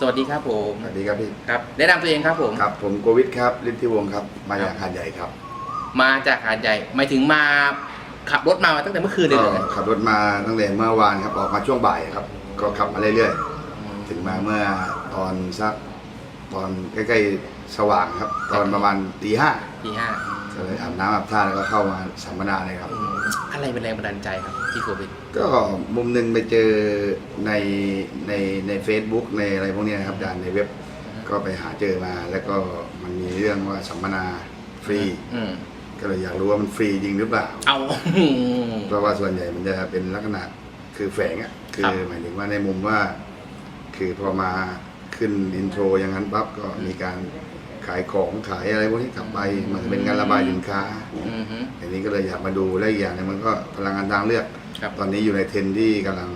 สวัสดีครับผมสวัสดีครับพี่ครับแนะนำตัวเองครับผมครับผมโกวิทครับฤทธิวงศ์ครับมาจากหาดใหญ่ครับ มาจากหาดใหญ่หมายถึงมาขับรถมาตั้งแต่เมื่อคืนเลยก็เหรอขับรถมาตั้งแต่เมื่อวานครับออกมาช่วงบ่ายครับ ก็ขับมาเรื่อยๆ ถึงมาเมื่อตอนสักตอนใกล้ๆสว่างครับ ตอนประมาณตีห้าที่ห้าก็เลยอาบน้ำอาบท่าแล้วก็เข้ามาสัมมนาเลยครับ อืมอะไรเป็นแรงบันดาลใจครับที่โควิดก็มุมหนึ่งไปเจอในในใน Facebook ในอะไรพวกเนี้ยนะครับอาจารย์ในเว็บก็ไปหาเจอมา แล้วก็มันมีเรื่องว่าสัมมนาฟรี อืมก็เลยอยากรู้ว่ามันฟรีจริงหรือเปล่า เอา เพราะว่าส่วนใหญ่มันจะเป็นลักษณะคือแฝงอะคืครัอบ หมายถึงว่าในมุมว่า คือพอมาขึ้นอินโทรอย่างนั้นปั๊บก็มีการ ขายของขายอะไรพวกนี้กลับไปเหมันเป็นการระบายสินค้าอืมฮึ อันนี้ก็เลยอยากมาดูและอีกอย่างหนึงมันก็พลังงานทางเลือก ครับ ตอนนี้อยู่ในเทรนด์ที่กำลัง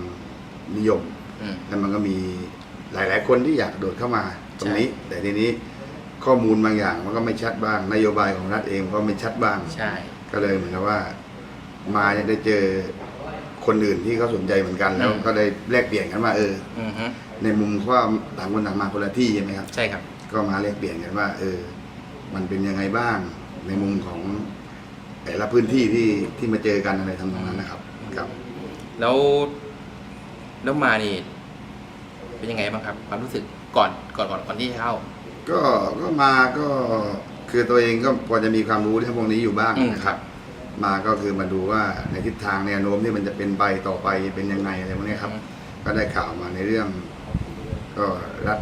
นิยม อืม แล้วมันก็มีหลาย ๆ คนที่อยากโดดเข้ามาตรงนี้ แต่ทีนี้ข้อมูลบางอย่างมันก็ไม่ชัดบ้าง นโยบายของรัฐเองก็ไม่ชัดบ้าง ใช่ ก็เลยเหมือนกับว่า มาเนี่ยได้เจอคนอื่นที่เขาสนใจเหมือนกันแล้วก็ได้แลกเปลี่ยนกันว่าเออ อืมฮึในมุมว่าต่างคนต่างมาคนละที่ใช่ไหมครับ ใช่ครับ ก็มาแลกเปลี่ยนกันว่า เออ มันเป็นยังไงบ้าง ในมุมของแต่ละพื้นที่ที่ที่มาเจอกันอะไรทำนองนั้นนะครับ ครับ แล้วแล้วมานี่ เป็นยังไงบ้างครับความรู้สึกก่อนก่อนก่อนก่อนที่จะเข้า ก็ก็มาก็คือตัวเองก็พอจะมีความรู้เรื่องพวกนี้อยู่บ้างอืม นะครับ มาก็คือมาดูว่าในทิศทางแนวโน้มที่มันจะเป็นไปต่อไปเป็นยังไงอะไรพวกนี้ครับ ก็ได้ข่าวมาในเรื่อง ก็รัฐ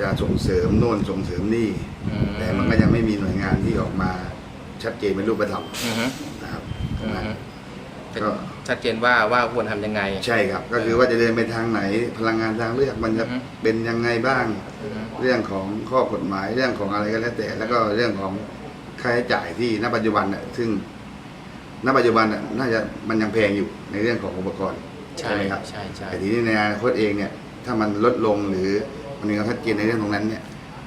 จะส่งเสริมโน่นส่งเสริมนี่ อืแต่มันก็ยังไม่มีหน่วยงานที่ออกมาชัดเจนเป็นรูปธรรมอืมฮึนะครับตรอืงมนั้นฮึเป็นก็ชัดเจนว่าว่าควรทำยังไง ใช่ครับ ก็คือว่าจะเดินไปทางไหน พลังงานทางเลือกมันจะอือฮึ เป็นยังไงบ้าง อืมฮึ เรื่องของข้อกฎหมายเรื่องของอะไรก็แล้วแต่ แล้วก็เรื่องของค่าใช้จ่ายที่ณปัจจุบันน่ะซึ่งณปัจจุบันน่ะน่าจะมันยังแพงอยู่ในเรื่องของอุปกรณ์ใช่ไหมครับใช่ใช่ แต่ทีนี้ในอนาคตเองเนี่ย ถ้ามันลดลงหรือ มันมีความชัดเจนในเรื่องตรงนั้นเนี่ย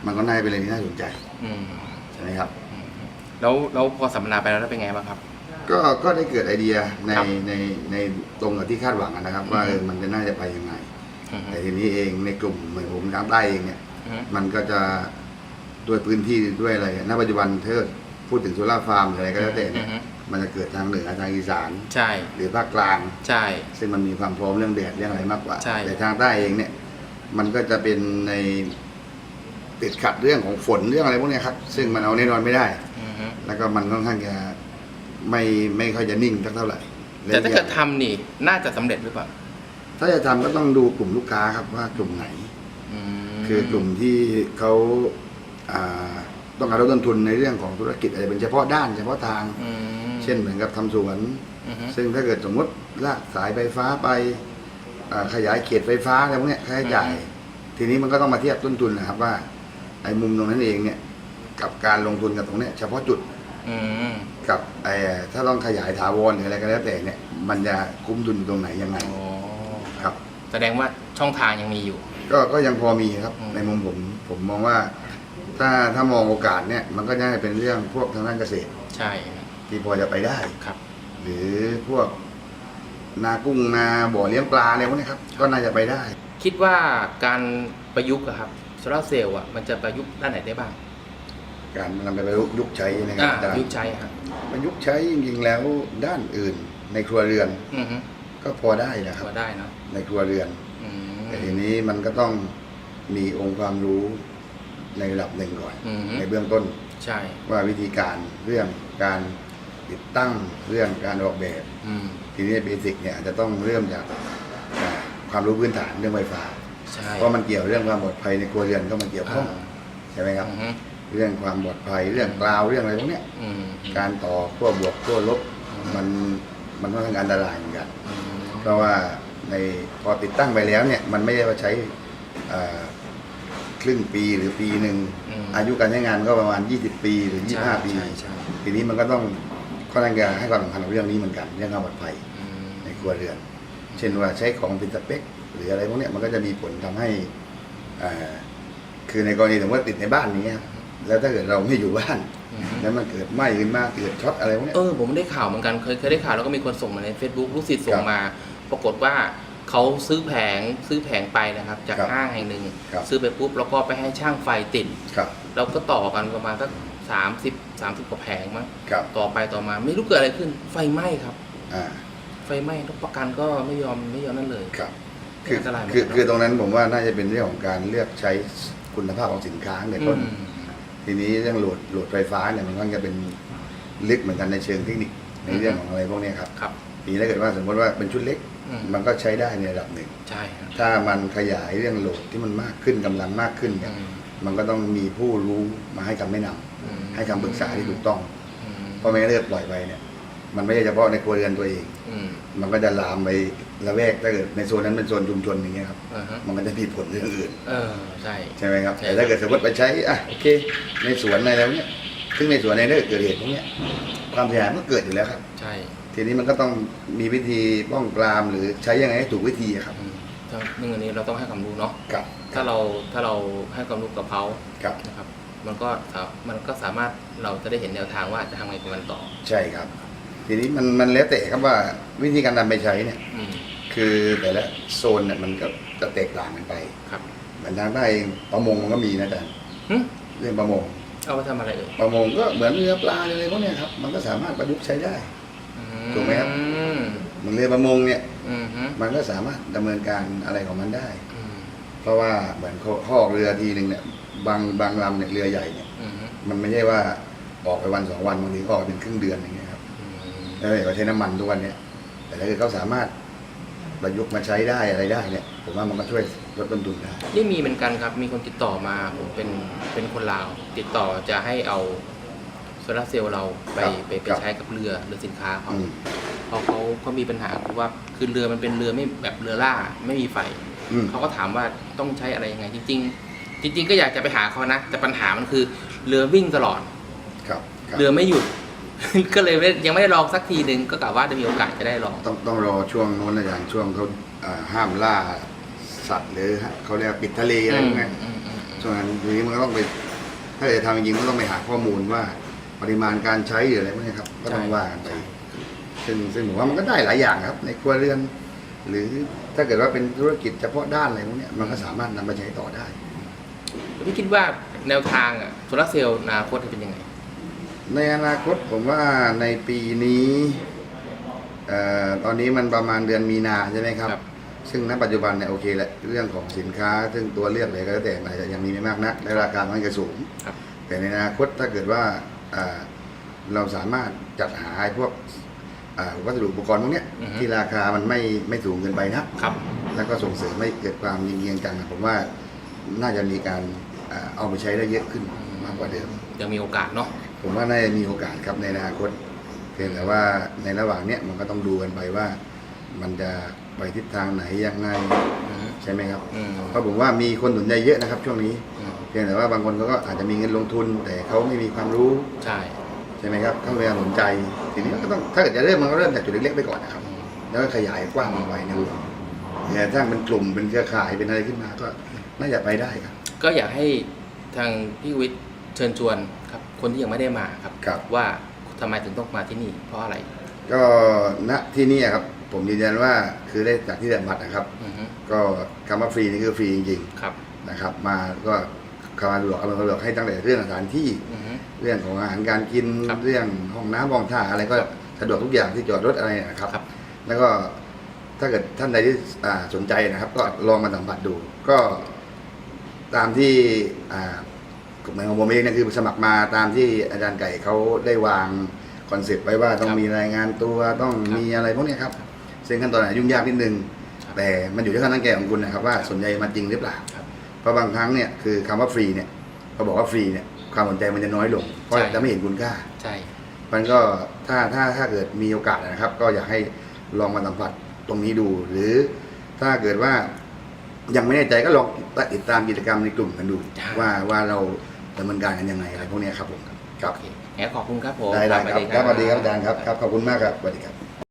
มันก็น่าจะเป็นอะไรที่น่าสนใจอืมใช่ไหมครับอืมแล้วแล้วพอสัมมนาไปแล้วเป็นไงบ้างครับ ก็ก็ได้เกิดไอเดียในครับในในตรงกับที่คาดหวังอะนะครับ ว่าเออมันจะน่าจะไปยังไงอืมฮึแต่ทีนี้เองในกลุ่มเหมือนผมทางใต้เองเนี่ย อืมมันก็จะด้วยพื้นที่ด้วยอะไรณปัจจุบันถ้าเกิดพูดถึงโซล่าร์ฟาร์มหรืออะไรก็แล้วแต่เนี่ยอือฮึมันจะเกิดทางเหนือทางอีสาน ใช่หรือภาคกลาง ใช่ ซึ่งมันมีความพร้อมเรื่องแดดเรื่องอะไรมากกว่า ใช่ แต่ทางใต้เองเนี่ย มันก็จะเป็นในติดขัดเรื่องของฝนเรื่องอะไรพวกเนี้ยครับ ซึ่งมันเอาแน่นอนไม่ได้ อืมฮึแล้วก็มันค่อนข้างจะไม่ไม่ค่อยจะนิ่งสักเท่าไหร่แต่ถ้าเกิดทำนี่น่าจะสำเร็จหรือเปล่าถ้าจะทำก็ต้องดูกลุ่มลูกค้าครับว่ากลุ่มไหน อืมคือกลุ่มที่เขาอ่าต้องการลดต้นทุนในเรื่องของธุรกิจอะไรเป็นเฉพาะด้านเฉพาะทาง อืมเช่นเหมือนกับทำสวน อือฮึซึ่งถ้าเกิดสมมติลากสายไฟฟ้าไป อ่าขยายเขตไฟฟ้าอะไรพวกเนี้ยค่าใช้จ่าย ทีนี้มันก็ต้องมาเทียบต้นทุนนะครับว่าไอ้มุมตรงนั้นเองเนี่ย กับการลงทุนกับตรงเนี้ยเฉพาะจุดอืม กับไอ้ถ้าต้องขยายถาวรหรืออะไรก็แล้วแต่เนี่ย มันจะคุ้มทุนอยู่ตรงไหนยังไง อ๋อครับ แสดงว่าช่องทางยังมีอยู่ ก็ก็ยังพอมีครับ อืม ในมุมผม ผมมองว่า ถ้าถ้ามองโอกาสเนี่ย มันก็น่าจะเป็นเรื่องพวกทางด้านเกษตร ใช่ที่พอจะไปได้ ครับ หรือพวก นากุ้งนาบ่อเลี้ยงปลาอะไรพวกนี้ครับก็น่าจะไปได้ คิดว่าการประยุกต์อะครับโซลาร์เซลล์อะมันจะประยุกต์ด้านไหนได้บ้าง การนำไปประยุกต์ใช้นะครัอ่าบอาจารประยุกย์ต์ใช้ครับประยุกต์ใช้จริงๆแล้วด้านอื่น ในครัวเรือนอือฮึก็พอได้นะครับพอได้เนอะในครัวเรือน อืมแต่ทีนี้มันก็ต้องมีองค์ความรู้ในระดับหนึ่งก่อน อือฮึในเบื้องต้นใช่ ว่าวิธีการเรื่องการ ติดตั้งเรื่องการออกแบบอืมทีนี้เบสิกเนี่ยอาจจะต้องเริ่มจากอ่าความรู้พื้นฐานเรื่องไฟฟ้าใช่เพราะมันเกี่ยวเรื่องความปลอดภัยในครัวเรือนก็มาเกี่ยวข้องอ่าใช่ไหมครับ อือฮึเรื่องความปลอดภัยเรื่องกราวเรื่องอะไรพวกเนี้ย อืมการต่อขั้วบวกขั้วลบมันมันค่อนข้างอันตรายเหมือนกัน อืมเพราะว่าในพอติดตั้งไปแล้วเนี่ยมันไม่ได้ว่าใช้อ่าครึ่งปีหรือปีหนึ่งมอายุการใช้งานก็ประมาณ 20 ปีหรือใช่25 ปีใช่ใช่ ทีนี้มันก็ต้อง ค่อนข้างจะให้ความสำคัญกับเรื่องนี้เหมือนกันเรื่องความปลอดภัยอืมในครัวเรือน เช่นว่าใช้ของเป็นสเปค หรืออะไรพวกเนี้ยมันก็จะมีผลทำให้อ่าคือในกรณีสมมติว่าติดในบ้านนี้ครับแล้วถ้าเกิดเราไม่อยู่บ้านอืมแล้วมันเกิดไหม้ขึ้นมาเกิดช็อตอะไรพวกเนี้ยเออผมได้ข่าวเหมือนกันเคยเคยได้ข่าวแล้วก็มีคนส่งมาใน Facebook ลูกศิษย์ส่คงรับมา ปรากฏว่าเขาซื้อแผงซื้อแผงไปนะครับ จากครับห้างแห่งหนึ่งครับซื้อไปปุ๊บแล้วก็ไปให้ช่างไฟติดครับเราก็ต่อกันประมาณสักสามสิบ สามสิบกว่าแผงมั้งครับต่อไปต่อมาไม่รู้เกิดอะไรขึ้น ไฟไหม้ครับ อ่าไฟไหม้แล้วประกันก็ไม่ยอมไม่ยอมนั่นเลย ครับเป็นคืออันตรายเหมือนคือกันคือตรงนั้นผมว่าน่าจะเป็นเรื่องของการเลือกใช้คุณภาพของสินค้าในต้น อืม ทีนี้เรื่องโหลดโหลดไฟฟ้าเนี่ยมันก็จะเป็นลึกเหมือนกันในเชิงเทคนิคในเรื่องของอะไรพวกเนี้ยครับครับ ทีนี้ถ้าเกิดว่าสมมติว่าเป็นชุดเล็ก อืมมันก็ใช้ได้ในระดับหนึ่ง ใช่ครับถ้ามันขยายเรื่องโหลดที่มันมากขึ้นกำลังมากขึ้นเนี่ยอืม มันก็ต้องมีผู้รู้มาให้คำแนะนำอืม ให้คำปรึกษาที่ถูกต้องอืมเพราะไม่งั้นถ้าเกิดปล่อยไปเนี่ย มันไม่ใช่เฉพาะในครัวเรือนตัวเองอืมมันก็จะลามไปละแวกถ้าเกิดในโซนนั้นเป็นโซนชุมชนอย่างเงี้ยครับ อ่าฮะมันก็จะมีผลเรื่องอื่น เออใช่ ใช่ไหมครับใช่ แต่ถ้าเกิดสมมติไปใช้อะโอเคในสวนในแล้วเนี่ยซึ่งในสวนในถ้าเกิดเกิดเหตุพวกเนี้ยความเสียหายมันก็เกิดอยู่แล้วครับ ใช่ทีนี้มันก็ต้องมีวิธีป้องปรามหรือใช้ยังไงให้ถูกวิธีอะครับอืมทั้งหนึ่งอันนี้เราต้องให้ความรู้เนาะ ครับถ้าเราถ้าเราให้ความรู้กับเขาครับ นะครับ มันก็สามันก็สามารถเราจะได้เห็นแนวทางว่าจะทำไงกับมันต่อ ใช่ครับ ทีนี้มันมันแล้วแต่ครับว่าวิธีการนำไปใช้เนี่ยอืมคือแต่ละโซนเนี่ยมันก็จะแตกต่างกันไปครับเหมือนทางใต้เองประมงมันก็มีนะอาจารย์หึเรื่องประมง เอาไปทำอะไรเอ่ยประมงก็เหมือนเรือปลาอะไรพวกเนี้ยครับมันก็สามารถประยุกต์ใช้ได้ อืถูกไหมครับ อืมเหมือนเรือประมงเนี่ยอืมฮึมันก็สามารถดำเนินการอะไรของมันได้ อืมเพราะว่าเหมือนเขาเขาออกเรือทีหนึ่งเนี่ย บางบางลำเนี่ยเรือใหญ่เนี่ยอืมฮึมันไม่ใช่ว่าออกไปวันสองวันบางทีก็ออกเป็นครึ่งเดือนอย่างเงี้ยครับอืมแล้วเขาใช้น้ำมันทุกวันเนี่ยแต่ถ้าเกิดเขาสามารถประยุกต์มาใช้ได้อะไรได้เนี่ย ผมว่ามันก็ช่วยลดต้นทุนได้ นี่มีเหมือนกันครับ มีคนติดต่อมาผมเป็นเป็นคนลาว ติดต่อจะให้เอาโซลาร์เซลล์เราไปครับไปไปครับ ใช้กับเรือเรือสินค้าเขาอืม เพราะเขาเขามีปัญหาคือว่าคือเรือมันเป็นเรือไม่แบบเรือล่าไม่มีไฟ อืม เขาก็ถามว่าต้องใช้อะไรยังไงจริงๆ จริงๆก็อยากจะไปหาเขานะ แต่ปัญหามันคือเรือวิ่งตลอด ครับครับเรือไม่หยุด ก็เลยไม่ยังไม่ได้ลองสักทีหนึ่งก็กะว่าจะมีโอกาสจะได้ลอง ต้องต้องรอช่วงโน้นนะอย่างช่วงเขาอ่าห้ามล่าสัตว์หรือเขาเรียกว่าปิดทะเลอะไรพวกเนี้ยอืมอืมอืมช่วงนั้นทีนี้มันก็ต้องไป ถ้าจะทำจริงๆก็ต้องไปหาข้อมูลว่า ปริมาณการใช้หรืออะไรพวกนี้ครับก็ต้องว่ากันไปซึ่งซึ่งผมว่ามันก็ได้หลายอย่างครับ ในครัวเรือน หรือถ้าเกิดว่าเป็นธุรกิจเฉพาะด้านอะไรพวกเนี้ยมันก็สามารถนำไปใช้ต่อได้ พี่คิดว่าแนวทางอะโซลาร์เซลล์อนาคตจะเป็นยังไง ในอนาคตผมว่าในปีนี้เอ่อตอนนี้มันประมาณเดือนมีนาใช่ไหมครับ ครับ ซึ่งณปัจจุบันเนี่ยโอเคแหละเรื่องของสินค้า ซึ่งตัวเลือกอะไรก็แล้วแต่อาจจะยังมีไม่มากนักและราคามันก็สูง ครับ แต่ในอนาคตถ้าเกิดว่าอ่าเราสามารถจัดหาไอ้พวกอ่าวัสดุอุปกรณ์พวกเนี้ยอือฮึ ที่ราคามันไม่ไม่สูงเกินไปนะครับ แล้วก็ส่งเสริมให้เกิดความยิงเยียงกันผมว่าน่าจะมีการอ่า เอาไปใช้ได้เยอะขึ้นมากกว่าเดิม ยังมีโอกาสเนาะผมว่าน่าจะมีโอกาสครับในอนาคตเพียงแต่ว่าในระหว่างเนี้ยมันก็ต้องดูกันไปว่า มันจะไปทิศทางไหนยังไงอืมใช่ไหมครับอืมเพราะผมว่ามีคนสนใจเยอะนะครับ ช่วงนี้อืมเพียงแต่ว่าบางคนเขาก็อาจจะมีเงินลงทุน แต่เขาไม่มีความรู้ใช่ใช่ไหมครับเขาไม่สนใจทีนี้ก็ต้องถ้าเกิดจะเริ่มมันก็เริ่มจากจุดเล็กๆไปก่อนนะครับ อืมแล้วก็ขยายกว้างออกไปในวงแต่ถ้าเป็นกลุ่มเป็นเครือข่ายเป็นอะไรขึ้นมาก็น่าจะไปได้ครับ ก็อยากให้ทางพี่วิทย์เชิญชวนครับคนที่ยังไม่ได้มาครับครับ ว่าทำไมถึงต้องมาที่นี่เพราะอะไรก็ณที่นี่ครับ ผมยืนยันว่าคือได้จากที่สัมผัสนะครับ อือฮึก็คำว่าฟรีนี่คือฟรีจริงครับๆนะครับ มาก็คำว่าสะดวกอำนวยความสะดวกให้ตั้งแต่เรื่องสถานที่อือฮึ เรื่องของอาหารการกินครับเรื่องห้องน้ำห้องท่าอะไรก็สะดวกทุกอย่างที่จอดรถอะไรนะครับ ครับ แล้วก็ถ้าเกิดท่านใดที่อ่าสนใจนะครับ ก็ลองมาสัมผัสดู ก็ ตามที่อ่ากฎหมายของผมเองเนะคือสมัครมาตามที่อาจารย์ไก่เขาได้วางคอนเซ็ปต์ไว้ว่าต้องครับมีรายงานตัวต้องครับมีอะไรพวกเนี้ยครับ ซึ่งขั้นตอนอาจจะยุ่งยากนิดนึงครับแต่มันอยู่ที่ขั้นตั้งแก่ของคุณนะครับ ว่าสนใจมาจริงหรือเปล่าครับเพราะบางครั้งเนี่ยคือคำว่าฟรีเนี่ยพอบอกว่าฟรีเนี่ยความสนใจมันจะน้อยลงเพราะใช่จะไม่เห็นคุณค่าใช่มันก็ถ้าถ้าถ้าเกิดมีโอกาสนะครับ ก็อยากให้ลองมาสัมผัสตรงนี้ดู หรือถ้าเกิดว่า ยังไม่แน่ใจก็ลองติดตามกิจกรรมในกลุ่มกันดูว่าว่าเราดำเนินการกันยังไงอะไรพวกเนี้ยครับผมครับโอเคงั้นขอบคุณครับผมได้ได้สควัรับสดีครับสวัสดีครับอาจารย์ครับครับขอบคุณมากครับสวัสดีครับ